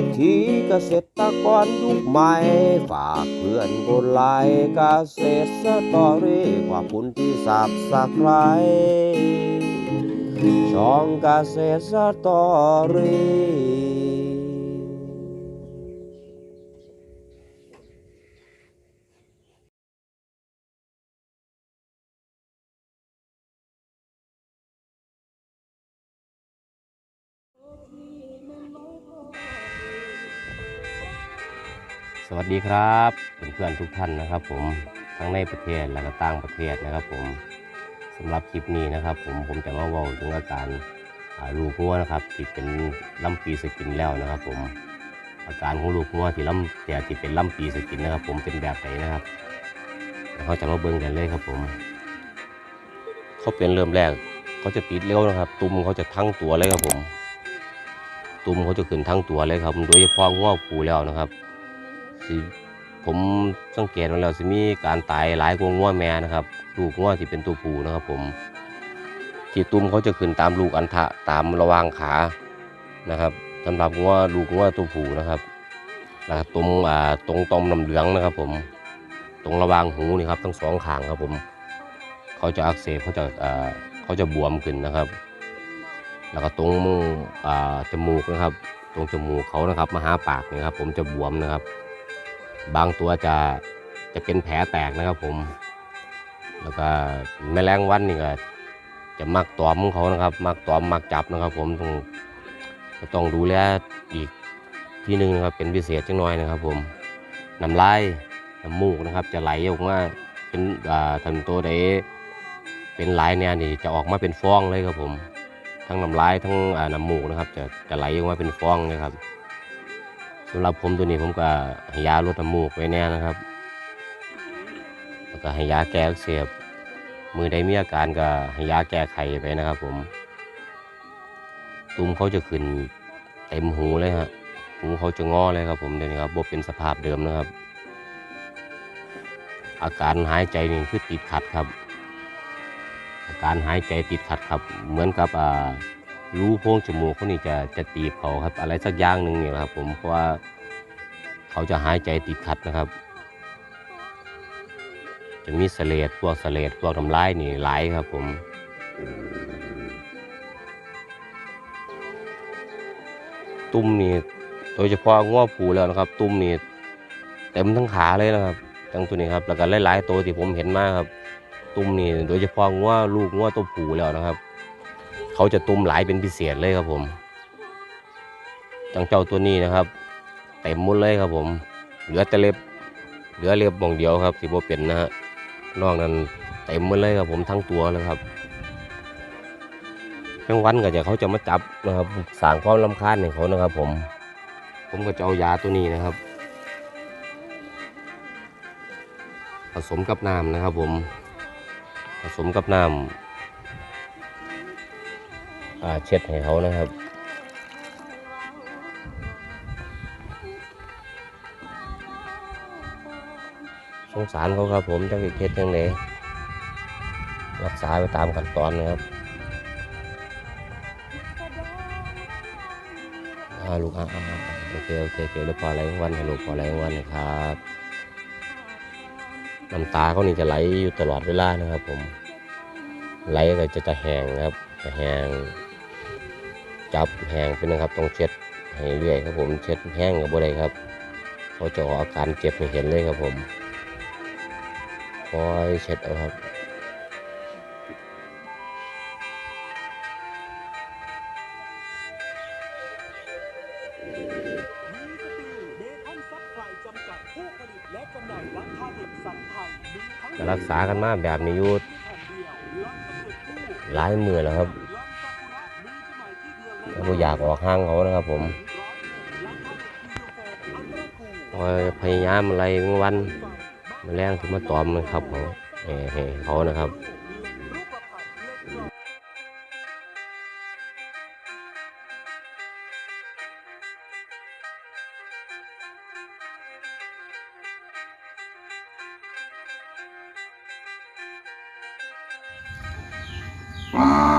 วิถีเกษตรกรยุคใหม่ ฝากเพื่อนคนไลค์เกษตรสตอรี่ขอบคุณที่สับสักไรช่องเกษตรสตอรี่ สวัสดีครับเพื่อนๆทุกท่านนะครับ ผมทั้งในประเทศและก็ต่างประเทศนะครับ ผมสำหรับคลิปนี้นะครับ ผมผมจะมาเว่าถึงอาการลูกงัวนะครับที่เป็นลำปีสกินแล้วนะครับ ผมอาการของลูกงัวที่ลำแต่ที่เป็นลำปีสกินนะครับ ผมเป็นแบบไหนนะครับเขาจะมาเบิ่งกันเลยครับ ผม เขาเป็นเริ่มแรกเขาจะติดเร็วนะครับ ตุ่มเขาจะทั้งตัวเลยครับผม ตุ่มเขาจะขึ้นทั้งตัวเลยครับโดยเฉพาะงัวผูแล้วนะครับ สิผมสังเกตมาแล้วสิมีการตายหลายกว่างัวแม่นะครับลูกงัวที่เป็นตัวผู้นะครับ ผม ที่ตุ้มเขาจะขึ้นตามลูกอันทะตามระวางขานะครับสำหรับงัวลูกงัวตัวผู้นะครับแล้วตรงอ่าตรงตอมน้ำเหลืองนะครับ ผม ตรงระวางหูนี่ครับ ทั้งสองข้างครับ ผม เขาจะอักเสบเขาจะอ่าเขาจะบวมขึ้นนะครับ แล้วก็ตรงอ่าจมูกนะครับ ตรงจมูกเขานะครับมาหาปากนี่ครับ ผมจะบวมนะครับ บางตัวจะจะเป็นแผลแตกนะครับผม แล้วก็แมลงวันนี่ก็จะมักตอมของเขานะครับ มักตอมมักจับนะครับ ผมต้องต้องดูแลอีกที่หนึ่งนะครับเป็นพิเศษจังน้อยนะครับ ผมน้ำลายน้ำมูกนะครับ จะไหลออกมาเป็นทันตัวใดเป็นลายเนี่ยนี่จะออกมาเป็นฟองเลยครับผม ทั้งน้ำลายทั้งน้ำมูกนะครับ จะจะไหลออกมาเป็นฟองเลยครับ สำหรับผมตัวนี้ผมก็ให้ยาลดน้ำมูกไว้แน่นะครับ แล้วก็ให้ยาแก้กเสบมือใดมีอาการก็ให้ยาแก้ไขไปนะครับ ผม ตุ้มเขาจะขึ้นเต็มหูเลยฮะหูเขาจะงอเลยครับผมเดี๋ยวนี้ครับบเป็นสภาพเดิมนะครับ อาการหายใจนี่คือติดขัดครับ อาการหายใจติดขัดครับ เหมือนกับอ่า รูโพรงจมูกเขานี่จะจะตีบเขาครับ อะไรสักอย่างหนึ่งนี่แหละครับ ผมเพราะว่าเขาจะหายใจติดขัดนะครับ จะมีเสลดพวกเสลดพวกน้ำลายนี่หลายครับ ผมตุ้มนี่โดยเฉพาะง้อผูแล้วนะครับ ตุ้มนี่เต็มทั้งขาเลยนะครับทั้งตัวนี้ครับแล้วก็หลายๆตัวที่ผมเห็นมาครับ ตุ้มนี่โดยเฉพาะง้อลูกง้อตัวผูแล้วนะครับ เขาจะตุ้มหลายเป็นพิเศษเลยครับผมจังเจ้าตัวนี้นะครับ เต็มหมดเลยครับผม เหลือแต่เล็บ เหลือเล็บมองเดียวครับที่โบเป็นนะฮะนอกนั้นเต็มหมดเลยครับผมทั้งตัวเลยครับทั้งวันก็จะเขาจะมาจับนะครับสางความรำคาญให้เขานะครับ ผม ผมก็จะเอายาตัวนี้นะครับ ผสมกับน้ำนะครับ ผม ผสมกับน้ำ เช็ดให้เขานะครับสงสารเขาครับผมจะไปเช็ดยังไงรักษาไปตามขั้นตอนนะครับอาลูกอ่าอาโอเคโอเคโอเคแล้วพออะไรวันให้ลูกพออะไรวันนะครับน้ำตาเขานี่จะไหลอยู่ตลอดเวลานะครับผมไหลก็จะจะแห้งครับจะแห้ง จับแห้งเป็นนะครับต้องเช็ดให้เรื่อยครับผมเช็ดแห้งกับบ่ได้ครับเขาจะออกอาการเจ็บให้เห็นเลยครับผมคอยเช็ดเอาครับก็รักษากันมาแบบนี้อยู่หลายมือแล้วครับ เราอยากออกห้างเขานะครับผมพยายามอะไรวันมาแรงที่มาตอมนะครับเขาให้ให้เขานะครับ Ah!